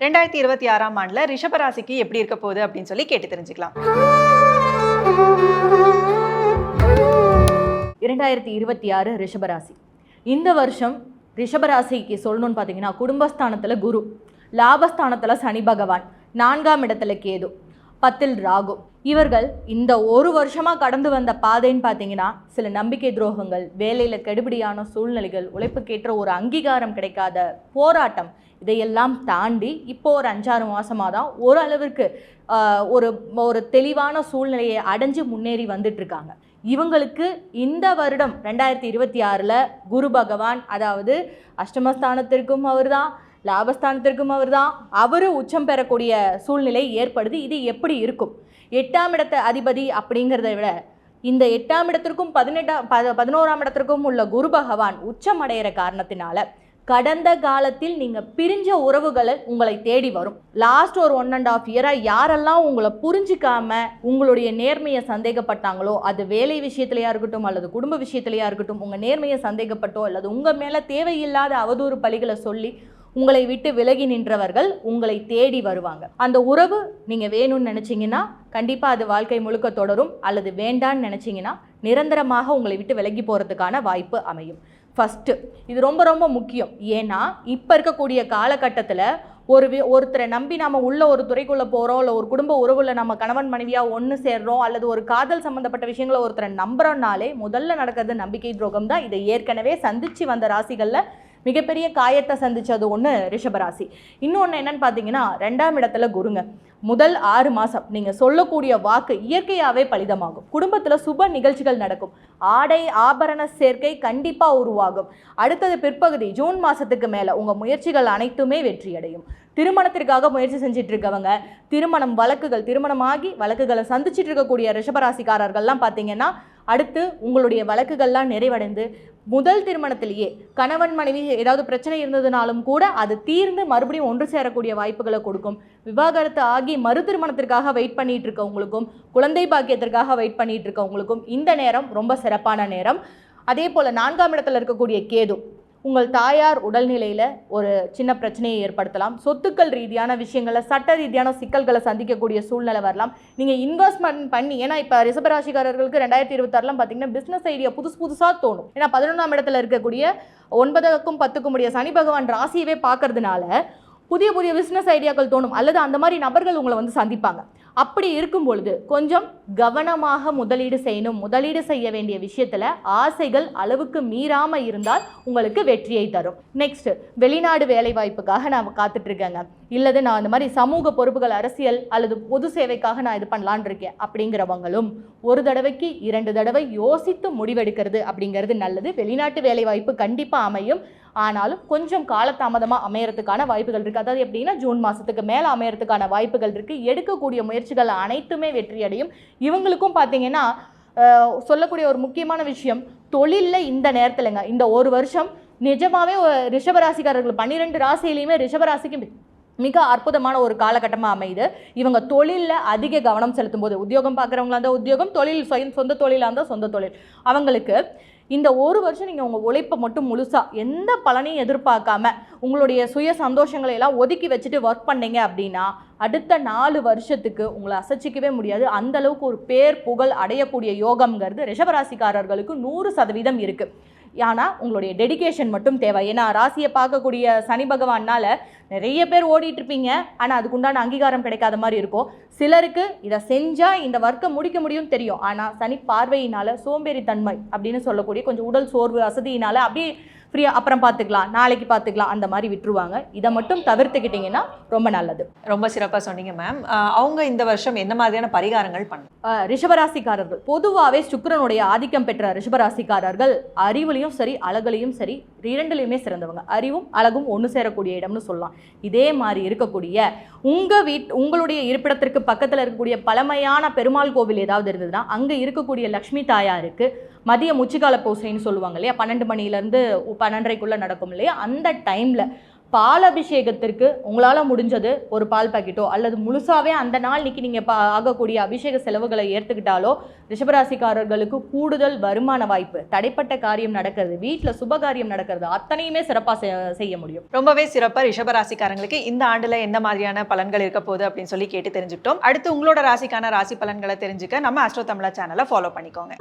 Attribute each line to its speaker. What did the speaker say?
Speaker 1: ரெண்டாயிரத்தி இருபத்தி ஆறாம் ஆண்டுல ரிஷபராசிக்கு எப்படி இருக்க போகுது அப்படின்னு சொல்லி கேட்டு தெரிஞ்சுக்கலாம்.
Speaker 2: இரண்டாயிரத்தி இருபத்தி ஆறு ரிஷபராசி இந்த வருஷம் ரிஷபராசிக்கு சொல்லணும்னு பார்த்தீங்கன்னா குடும்பஸ்தானத்தில் குரு லாபஸ்தானத்தில் சனி பகவான் நான்காம் இடத்துல கேது. பத்தில் ராகு. இவர்கள் இந்த ஒரு வருஷமாக கடந்து வந்த பாதைன்னு பார்த்தீங்கன்னா சில நம்பிக்கை துரோகங்கள் வேலையில் கெடுபடியான சூழ்நிலைகள் உழைப்புக்கேற்ற ஒரு அங்கீகாரம் கிடைக்காத போராட்டம் இதையெல்லாம் தாண்டி இப்போ ஒரு அஞ்சாறு மாதமாக தான் ஓரளவிற்கு ஒரு ஒரு தெளிவான சூழ்நிலையை அடைஞ்சு முன்னேறி வந்துட்டுருக்காங்க. இவங்களுக்கு இந்த வருடம் ரெண்டாயிரத்தி இருபத்தி ஆறில் குரு பகவான் அதாவது அஷ்டமஸ்தானத்திற்கும் அவர்தான் லாபஸ்தானத்திற்கும் அவர்தான். அவரும் உச்சம் பெறக்கூடிய சூழ்நிலை ஏற்படுது. இது எப்படி இருக்கும்? எட்டாம் இடத்த அதிபதி அப்படிங்கிறத விட இந்த எட்டாம் இடத்திற்கும் பதினெட்டாம் ப பதினோராம் இடத்திற்கும் உள்ள குரு பகவான் உச்சம் அடையிற காரணத்தினால கடந்த காலத்தில் நீங்கள் பிரிஞ்ச உறவுகளை உங்களை தேடி வரும். லாஸ்ட் ஒரு ஒன் அண்ட் ஆஃப் இயராக யாரெல்லாம் உங்களை புரிஞ்சிக்காம உங்களுடைய நேர்மையை சந்தேகப்பட்டாங்களோ அது வேலை விஷயத்துலையா இருக்கட்டும் அல்லது குடும்ப விஷயத்துலையா இருக்கட்டும் உங்கள் நேர்மையை சந்தேகப்பட்டோ அல்லது உங்கள் மேலே தேவையில்லாத அவதூறு பழிகளை சொல்லி உங்களை விட்டு விலகி நின்றவர்கள் உங்களை தேடி வருவாங்க. அந்த உறவு நீங்கள் வேணும்னு நினச்சிங்கன்னா கண்டிப்பாக அது வாழ்க்கை முழுக்க தொடரும். அல்லது வேண்டான்னு நினச்சிங்கன்னா நிரந்தரமாக உங்களை விட்டு விலகி போகிறதுக்கான வாய்ப்பு அமையும். ஃபஸ்ட்டு இது ரொம்ப ரொம்ப முக்கியம். ஏன்னா இப்போ இருக்கக்கூடிய காலகட்டத்தில் ஒரு வி- ஒருத்தரை நம்பி நம்ம உள்ள ஒரு துறைக்குள்ளே போகிறோம் இல்லை ஒரு குடும்ப உறவுல நம்ம கணவன் மனைவியாக ஒன்று சேர்றோம் அல்லது ஒரு காதல் சம்மந்தப்பட்ட விஷயங்களை ஒருத்தரை நம்புகிறோம்னாலே முதல்ல நடக்கிறது நம்பிக்கை துரோகம் தான் இதை ஏற்கனவே சந்தித்து வந்த ராசிகளில் மிகப்பெரிய காயத்தை சந்திச்சது ஒன்று ரிஷபராசி. இன்னொன்று என்னன்னு பார்த்தீங்கன்னா ரெண்டாம் இடத்துல குருங்க. முதல் ஆறு மாதம் நீங்கள் சொல்லக்கூடிய வாக்கு இயற்கையாகவே பலிதமாகும். குடும்பத்தில் சுப நிகழ்ச்சிகள் நடக்கும். ஆடை ஆபரண சேர்க்கை கண்டிப்பாக உருவாகும். அடுத்தது பிற்பகுதி ஜூன் மாதத்துக்கு மேலே உங்கள் முயற்சிகள் அனைத்துமே வெற்றியடையும். திருமணத்திற்காக முயற்சி செஞ்சுட்டு இருக்கவங்க திருமணம் வழக்குகள் திருமணமாகி வழக்குகளை சந்திச்சிட்டு இருக்கக்கூடிய ரிஷபராசிக்காரர்கள்லாம் பார்த்தீங்கன்னா அடுத்து உங்களுடைய வழக்குகள்லாம் நிறைவடைந்து முதல் திருமணத்திலேயே கணவன் மனைவி ஏதாவது பிரச்சனை இருந்ததுனாலும் கூட அது தீர்ந்து மறுபடியும் ஒன்று சேரக்கூடிய வாய்ப்புகளை கொடுக்கும். விவாகரத்து ஆகி மறு திருமணத்திற்காக வெயிட் பண்ணிட்டு இருக்கவங்களுக்கும் குழந்தை பாக்கியத்திற்காக வெயிட் பண்ணிட்டு இருக்கவங்களுக்கும் இந்த நேரம் ரொம்ப சிறப்பான நேரம். அதே போல் நான்காம் இடத்துல இருக்கக்கூடிய கேது உங்கள் தாயார் உடல்நிலையில் ஒரு சின்ன பிரச்சனையை ஏற்படுத்தலாம். சொத்துக்கள் ரீதியான விஷயங்களை சட்ட ரீதியான சிக்கல்களை சந்திக்கக்கூடிய சூழ்நிலை வரலாம். நீங்கள் இன்வெஸ்ட்மெண்ட் பண்ணி ஏன்னா இப்போ ரிசபராசிக்காரர்களுக்கு ரெண்டாயிரத்தி இருபத்தாறுலாம் பார்த்தீங்கன்னா பிஸ்னஸ் ஐடியா புதுசு புதுசாக தோணும். ஏன்னா பதினொன்றாம் இடத்துல இருக்கக்கூடிய ஒன்பதுக்கும் பத்துக்கும் உடைய சனி பகவான் ராசியவே பார்க்கறதுனால புதிய புதிய பிஸ்னஸ் ஐடியாக்கள் தோணும். அல்லது அந்த மாதிரி நபர்கள் உங்களை வந்து சந்திப்பாங்க. அப்படி இருக்கும் பொழுது கொஞ்சம் கவனமாக முதலீடு செய்யணும். முதலீடு செய்ய வேண்டிய விஷயத்துல ஆசைகள் அளவுக்கு மீறாமல் இருந்தால் உங்களுக்கு வெற்றியை தரும். நெக்ஸ்ட் வெளிநாடு வேலைவாய்ப்புக்காக நான் காத்துட்டு இருக்கேங்க. இல்லது நான் இந்த மாதிரி சமூக பொறுப்புகள் அரசியல் அல்லது பொது சேவைக்காக நான் இது பண்ணலான் இருக்கேன் அப்படிங்கிறவங்களும் ஒரு தடவைக்கு இரண்டு தடவை யோசித்து முடிவெடுக்கிறது அப்படிங்கிறது நல்லது. வெளிநாட்டு வேலைவாய்ப்பு கண்டிப்பாக அமையும். ஆனாலும் கொஞ்சம் காலதாமதமாக அமையறதுக்கான வாய்ப்புகள் இருக்குது அதாவது எப்படின்னா ஜூன் மாதத்துக்கு மேலே அமையறதுக்கான வாய்ப்புகள் இருக்குது எடுக்கக்கூடிய முயற்சிகள் அனைத்துமே வெற்றியடையும். இவங்களுக்கும் பார்த்தீங்கன்னா சொல்லக்கூடிய ஒரு முக்கியமான விஷயம் தொழிலில் இந்த நேரத்தில்ங்க இந்த ஒரு வருஷம் நிஜமாகவே ரிஷபராசிக்காரர்கள் பன்னிரெண்டு ராசியிலையுமே ரிஷபராசிக்கு மிக அற்புதமான ஒரு காலகட்டமாக அமையுது. இவங்க தொழிலில் அதிக கவனம் செலுத்தும் போது உத்தியோகம் பார்க்குறவங்களா இருந்தால் உத்தியோகம் தொழில் சொந்த- தொழிலாக இருந்தால் சொந்த தொழில். அவங்களுக்கு இந்த ஒரு வருஷம் நீங்கள் உங்கள் உழைப்பை மட்டும் முழுசாக எந்த பலனையும் எதிர்பார்க்காம உங்களுடைய சுய சந்தோஷங்களை எல்லாம் ஒதுக்கி வச்சுட்டு ஒர்க் பண்ணீங்க அப்படின்னா அடுத்த நாலு வருஷத்துக்கு உங்களை அசைச்சிக்கவே முடியாது. அந்த அளவுக்கு ஒரு பேர் புகழ் அடையக்கூடிய யோகம்ங்கிறது ரிஷபராசிக்காரர்களுக்கு நூறு சதவீதம் இருக்குது ஆனால் உங்களுடைய டெடிகேஷன் மட்டும் தேவை. ஏன்னா ராசியை பார்க்கக்கூடிய சனி பகவான்னால் நிறைய பேர் ஓடிட்டுருப்பீங்க ஆனால் அதுக்குண்டான அங்கீகாரம் கிடைக்காத மாதிரி இருக்கும். சிலருக்கு இதை செஞ்சால் இந்த ஒர்க்கை முடிக்க முடியும் தெரியும். ஆனால் சனி பார்வையினால் சோம்பேறித்தன்மை அப்படின்னு சொல்லக்கூடிய கொஞ்சம் உடல் சோர்வு வசதியினால் அப்படியே ஃப்ரீயாக அப்புறம் பார்த்துக்கலாம் நாளைக்கு பார்த்துக்கலாம் அந்த மாதிரி விட்டுருவாங்க. இதை மட்டும் தவிர்த்துக்கிட்டிங்கன்னா ரொம்ப நல்லது.
Speaker 1: ரொம்ப சிறப்பா சொன்னீங்க மேம் அவங்க இந்த வருஷம் என்ன மாதிரியான பரிகாரங்கள் பண்ண
Speaker 2: ரிஷபராசிக்காரர்கள். பொதுவாகவே சுக்கிரனுடைய ஆதிக்கம் பெற்ற ரிஷபராசிக்காரர்கள் அறிவுலையும் சரி அழகுலையும் சரி இரண்டுலையுமே சிறந்தவங்க. அறிவும் அழகும் ஒன்று சேரக்கூடிய இடம்னு சொல்லலாம். இதே மாதிரி இருக்கக்கூடிய உங்கள் வீட் உங்களுடைய இருப்பிடத்திற்கு பக்கத்தில் இருக்கக்கூடிய பழமையான பெருமாள் கோவில் ஏதாவது இருந்ததுன்னா அங்கே இருக்கக்கூடிய லக்ஷ்மி தாயாருக்கு மதிய முச்சிக்கால பூசைன்னு சொல்லுவாங்க இல்லையா? பன்னெண்டு மணிலேருந்து பன்னெண்டரைக்குள்ளே நடக்கும் இல்லையா? அந்த டைமில் பால் அபிஷேகத்திற்கு உங்களால் முடிஞ்சது ஒரு பால் பாக்கெட்டோ அல்லது முழுசாகவே அந்த நாளைக்கு நீங்கள் பா ஆகக்கூடிய அபிஷேக செலவுகளை ஏற்றுக்கிட்டாலோ ரிஷபராசிக்காரர்களுக்கு கூடுதல் வருமான வாய்ப்பு தடைப்பட்ட காரியம் நடக்கிறது வீட்டில் சுபகாரியம் நடக்கிறது அத்தனையுமே சிறப்பாக செய்ய முடியும்.
Speaker 1: ரொம்பவே சிறப்பாக ரிஷபராசிக்காரங்களுக்கு இந்த ஆண்டில் என்ன மாதிரியான பலன்கள் இருக்க போகுது அப்படின்னு சொல்லி கேட்டு தெரிஞ்சுக்கிட்டோம். அடுத்து உங்களோட ராசிக்கான ராசி பலன்களை தெரிஞ்சுக்க நம்ம அஸ்ட்ரோ தமிழா சேனலை ஃபாலோ பண்ணிக்கோங்க.